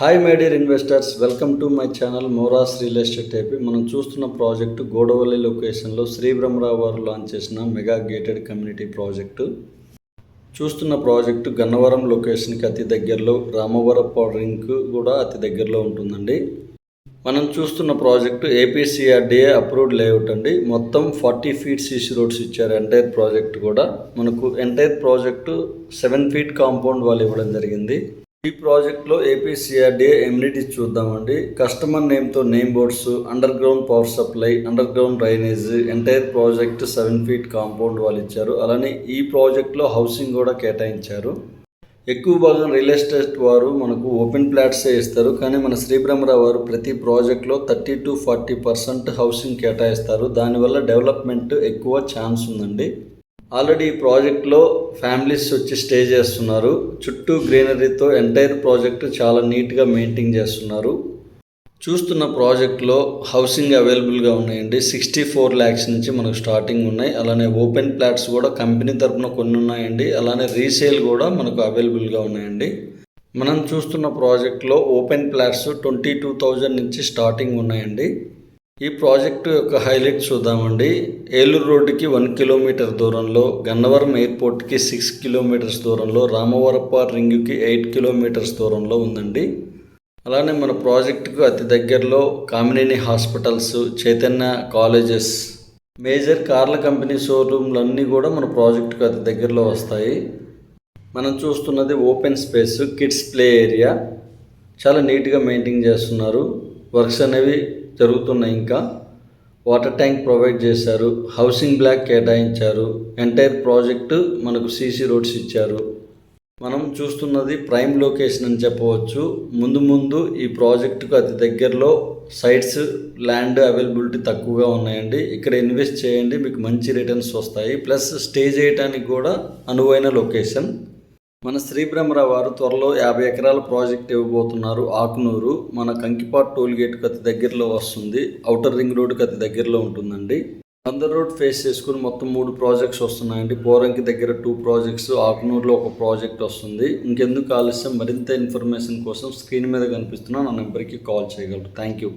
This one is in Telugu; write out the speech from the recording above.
Hi my dear investors welcome to my channel మోరాస్ real estate AP మనం చూస్తున్న ప్రాజెక్టు గోడవల్లి లొకేషన్లో శ్రీ బ్రహ్మరావు లాంచ్ చేసిన మెగా గేటెడ్ కమ్యూనిటీ ప్రాజెక్టు. చూస్తున్న ప్రాజెక్టు గన్నవరం లొకేషన్కి అతి దగ్గరలో రామవరం రింగ్ కూడా అతి దగ్గరలో ఉంటుందండి. మనం చూస్తున్న ప్రాజెక్టు ఏపీసీఆర్డీఏ అప్రూవ్డ్ లేఅవుట్ అండి. మొత్తం ఫార్టీ ఫీట్ సీసీ రోడ్స్ ఇచ్చారు ఎంటైర్ ప్రాజెక్ట్ కూడా. మనకు entire project seven feet compound వాళ్ళు ఇవ్వడం జరిగింది. ఈ ప్రాజెక్ట్లో ఏపీసీఆర్డీఏ ఎమ్యూనిటీస్ చూద్దామండి. Customer నేమ్తో name boards underground power supply underground drainage entire project seven feet compound వాళ్ళు ఇచ్చారు. అలానే ఈ ప్రాజెక్ట్లో హౌసింగ్ కూడా కేటాయించారు. ఎక్కువ భాగం రియల్ ఎస్టేట్ వారు మనకు ఓపెన్ ప్లాట్సే ఇస్తారు. కానీ మన శ్రీబ్రహ్మరావు వారు ప్రతి ప్రాజెక్ట్లో thirty to forty percent housing కేటాయిస్తారు. దానివల్ల డెవలప్మెంట్ ఎక్కువ ఛాన్స్ ఉందండి. ఆల్రెడీ ఈ ప్రాజెక్ట్లో ఫ్యామిలీస్ వచ్చి స్టే చేస్తున్నారు. చుట్టూ గ్రీనరీతో ఎంటైర్ ప్రాజెక్ట్ చాలా నీట్గా మెయింటైన్ చేస్తున్నారు. చూస్తున్న ప్రాజెక్ట్లో హౌసింగ్ అవైలబుల్గా ఉన్నాయండి. సిక్స్టీ ఫోర్ ల్యాక్స్ నుంచి మనకు స్టార్టింగ్ ఉన్నాయి. అలానే ఓపెన్ ప్లాట్స్ కూడా కంపెనీ తరపున కొన్ని ఉన్నాయండి. అలానే రీసేల్ కూడా మనకు అవైలబుల్గా ఉన్నాయండి. మనం చూస్తున్న ప్రాజెక్ట్లో open plots twenty two thousand నుంచి స్టార్టింగ్ ఉన్నాయండి. ఈ ప్రాజెక్టు యొక్క హైలైట్ చూద్దామండి. ఏలూరు రోడ్డుకి వన్ కిలోమీటర్ దూరంలో గన్నవరం ఎయిర్పోర్ట్కి సిక్స్ కిలోమీటర్స్ దూరంలో రామవరప్ప రింగ్కి ఎయిట్ కిలోమీటర్స్ దూరంలో ఉందండి. అలానే మన ప్రాజెక్టుకు అతి దగ్గరలో Kamineni hospitals Chaitanya colleges major కార్ల కంపెనీ షోరూమ్లు అన్నీ కూడా మన ప్రాజెక్టుకు అతి దగ్గరలో వస్తాయి. మనం చూస్తున్నది open space kids play area. చాలా నీట్గా మెయింటైన్ చేస్తున్నారు. వర్క్స్ అనేవి జరుగుతున్నాయి ఇంకా. వాటర్ ట్యాంక్ ప్రొవైడ్ చేశారు. హౌసింగ్ బ్లాక్ కేటాయించారు. ఎంటైర్ ప్రాజెక్టు మనకు సీసీ రోడ్స్ ఇచ్చారు. మనం చూస్తున్నది ప్రైమ్ లొకేషన్ అని చెప్పవచ్చు. ముందు ముందు ఈ ప్రాజెక్టుకు అతి దగ్గరలో సైట్స్ ల్యాండ్ అవైలబిలిటీ తక్కువగా ఉన్నాయండి. ఇక్కడ ఇన్వెస్ట్ చేయండి మీకు మంచి రిటర్న్స్ వస్తాయి. ప్లస్ స్టే చేయడానికి కూడా అనువైన లొకేషన్. మన శ్రీబ్రహ్మరావు వారు త్వరలో యాభై ఎకరాల ప్రాజెక్ట్ ఇవ్వబోతున్నారు. ఆకునూరు మన కంకిపాట్ టోల్గేట్కి అతి దగ్గరలో వస్తుంది. అవుటర్ రింగ్ రోడ్కి అతి దగ్గరలో ఉంటుందండి. అందర్ రోడ్ ఫేస్ చేసుకుని మొత్తం మూడు ప్రాజెక్ట్స్ వస్తున్నాయండి. పోరంకి దగ్గర టూ ప్రాజెక్ట్స్ ఆకునూరులో ఒక ప్రాజెక్ట్ వస్తుంది. ఇంకెందుకు ఆలస్యం? మరింత ఇన్ఫర్మేషన్ కోసం స్క్రీన్ మీద కనిపిస్తున్న నా నెంబర్కి కాల్ చేయగలరు. Thank you